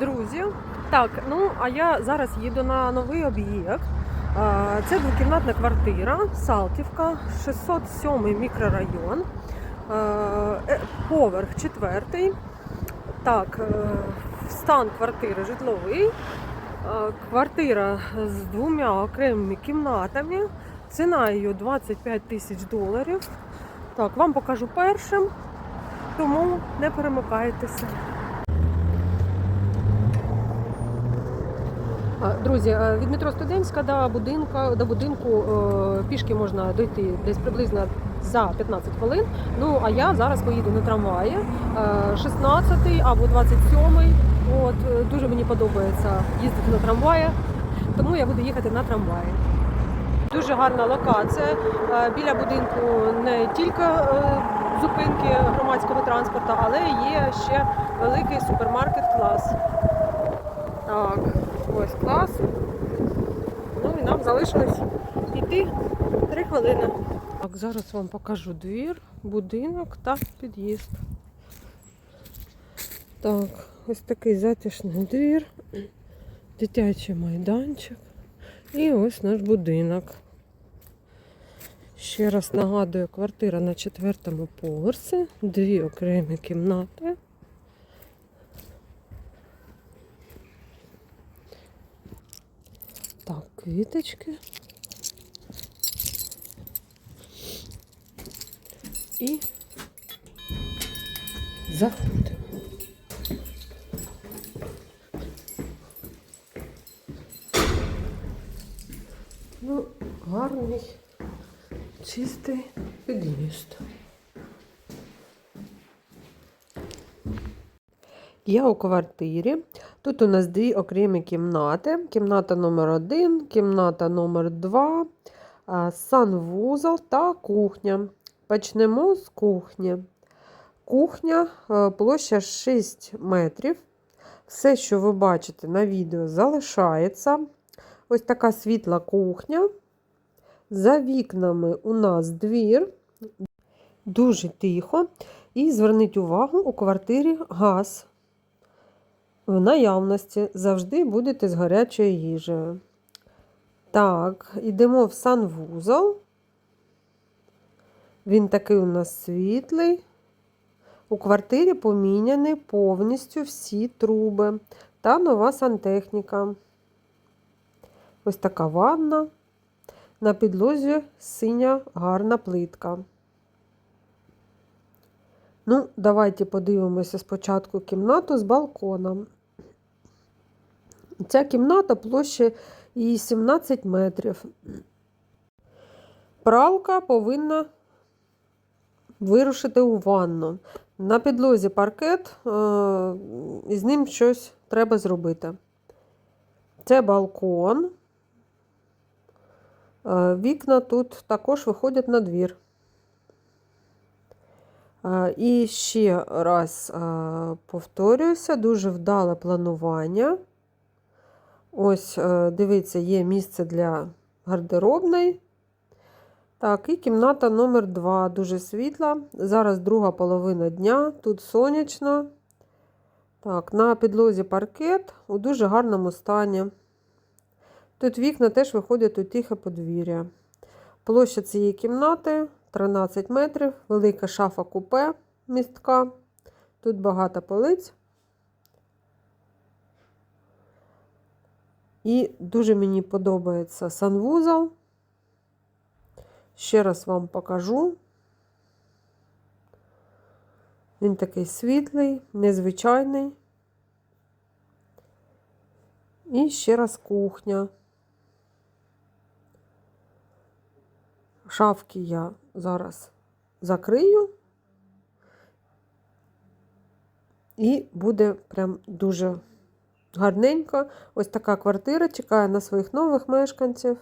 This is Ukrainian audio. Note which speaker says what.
Speaker 1: друзі. Так, ну а я зараз їду на новий об'єкт. Це двокімнатна квартира, Салтівка, 607 мікрорайон, е, поверх четвертий. Так, е, стан квартири житловий. Квартира з двома окремими кімнатами. Ціна її 25 тисяч доларів. Так, вам покажу першим, тому не перемикайтеся. Друзі, е, від метро Студентська до будинку, до будинку е, пішки можна дойти десь приблизно за 15 хвилин. Ну а я зараз поїду на трамваї е, 16 або 27. От е, дуже мені подобається їздити на трамваї, тому я буду їхати на трамваї. Дуже гарна локація. Е, Біля будинку не тільки е, зупинки громадського транспорту, але є ще великий супермаркет клас. Так, ось клас. Ну і нам залишилось йти 3 хвилини. Так, зараз вам покажу двір, будинок та під'їзд. Так, ось такий затишний двір, дитячий майданчик. І ось наш будинок. Ще раз нагадую, квартира на четвертому поверсі, дві окремі кімнати. Так, квіточки. І заходимо. Ну, гарний, чистий під'їзд. Я у квартирі. Тут у нас дві окремі кімнати. Кімната номер 1 кімната номер 2 санвузол та кухня. Почнемо з кухні. Кухня площа 6 метрів. Все, що ви бачите на відео, залишається. Ось така світла кухня. За вікнами у нас двір. Дуже тихо. І зверніть увагу, у квартирі газ. В наявності завжди будете з гарячою їжею. Так, йдемо в санвузол. Він такий у нас світлий. У квартирі поміняні повністю всі труби та нова сантехніка. Ось така ванна. На підлозі синя гарна плитка. Ну, давайте подивимося спочатку кімнату з балконом. Ця кімната площа її 17 метрів. Пралка повинна вирушити у ванну. На підлозі паркет, е, і з ним щось треба зробити. Це балкон. Е, Вікна тут також виходять на двір. Е, І ще раз повторююся, дуже вдале планування. Ось, е, дивіться, є місце для гардеробної. Так, і кімната номер 2 дуже світла. Зараз друга половина дня, тут сонячно. Так, на підлозі паркет у дуже гарному стані. Тут вікна теж виходять у тихе подвір'я. Площа цієї кімнати 13 метрів, велика шафа купе містка. Тут багато полиць. І дуже мені подобається санвузол. Ще раз вам покажу. Він такий світлий, незвичайний. І ще раз кухня. Шафки я зараз закрию. І буде прям дуже гарненько. Ось така квартира чекає на своїх нових мешканців.